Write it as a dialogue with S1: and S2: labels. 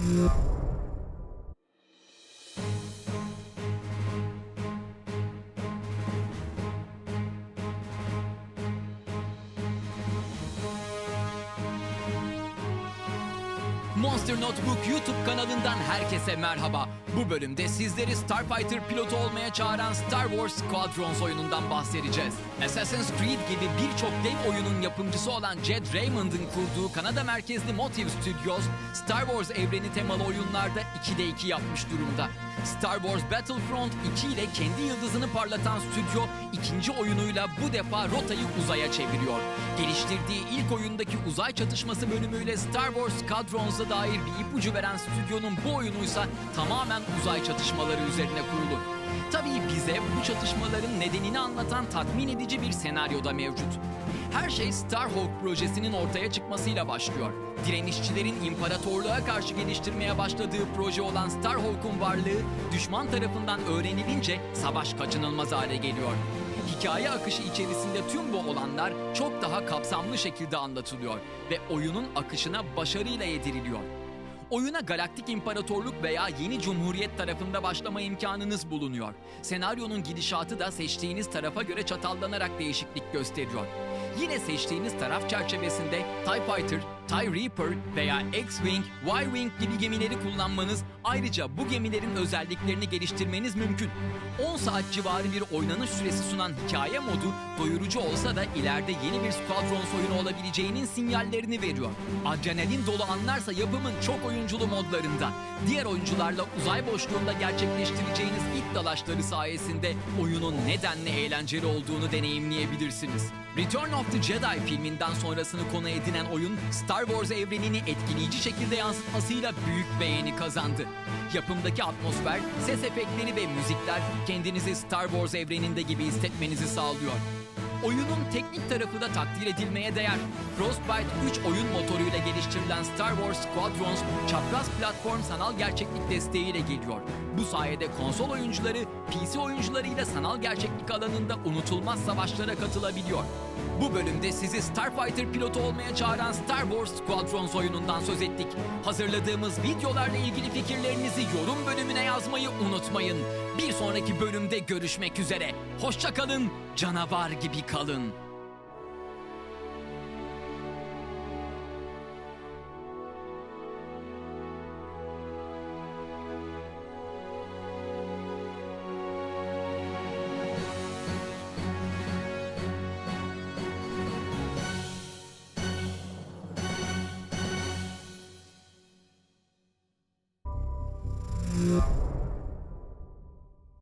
S1: Thank. Monster Notebook YouTube kanalından herkese merhaba. Bu bölümde sizleri Starfighter pilotu olmaya çağıran Star Wars Squadrons oyunundan bahsedeceğiz. Assassin's Creed gibi birçok dev oyunun yapımcısı olan Jed Raymond'ın kurduğu Kanada merkezli Motive Studios, Star Wars evreni temalı oyunlarda 2'de 2 yapmış durumda. Star Wars Battlefront 2 ile kendi yıldızını parlatan stüdyo ikinci oyunuyla bu defa rotayı uzaya çeviriyor. Geliştirdiği ilk oyundaki uzay çatışması bölümüyle Star Wars Squadrons'a dair bir ipucu veren stüdyonun bu oyunuysa tamamen uzay çatışmaları üzerine kurulu. Tabii bize bu çatışmaların nedenini anlatan tatmin edici bir senaryo da mevcut. Her şey Starhawk projesinin ortaya çıkmasıyla başlıyor. Direnişçilerin imparatorluğa karşı geliştirmeye başladığı proje olan Starhawk'un varlığı düşman tarafından öğrenilince savaş kaçınılmaz hale geliyor. Hikaye akışı içerisinde tüm bu olanlar çok daha kapsamlı şekilde anlatılıyor ve oyunun akışına başarıyla yediriliyor. Oyuna Galaktik İmparatorluk veya Yeni Cumhuriyet tarafında başlama imkanınız bulunuyor. Senaryonun gidişatı da seçtiğiniz tarafa göre çatallanarak değişiklik gösteriyor. Yine seçtiğiniz taraf çerçevesinde TIE Fighter, TIE Reaper veya X-Wing, Y-Wing gibi gemileri kullanmanız ayrıca bu gemilerin özelliklerini geliştirmeniz mümkün. 10 saat civarı bir oynanış süresi sunan hikaye modu doyurucu olsa da ileride yeni bir Squadrons oyunu olabileceğinin sinyallerini veriyor. Adrenalin dolu anlarsa yapımın çok oyunculu modlarında. Diğer oyuncularla uzay boşluğunda gerçekleştireceğiniz ilk dalaşları sayesinde oyunun nedenle eğlenceli olduğunu deneyimleyebilirsiniz. Return of the Jedi filminden sonrasını konu edinen oyun Star Wars evrenini etkileyici şekilde yansıtmasıyla büyük beğeni kazandı. Yapımdaki atmosfer, ses efektleri ve müzikler kendinizi Star Wars evreninde gibi hissetmenizi sağlıyor. Oyunun teknik tarafı da takdir edilmeye değer. Frostbite 3 oyun motoruyla geliştirilen Star Wars Squadrons çapraz platform sanal gerçeklik desteğiyle geliyor. Bu sayede konsol oyuncuları PC oyuncularıyla sanal gerçeklik alanında unutulmaz savaşlara katılabiliyor. Bu bölümde sizi Starfighter pilotu olmaya çağıran Star Wars Squadrons oyunundan söz ettik. Hazırladığımız videolarla ilgili fikirlerinizi yorum bölümüne yazmayı unutmayın. Bir sonraki bölümde görüşmek üzere. Hoşçakalın, canavar gibi kalın.
S2: Mm-hmm.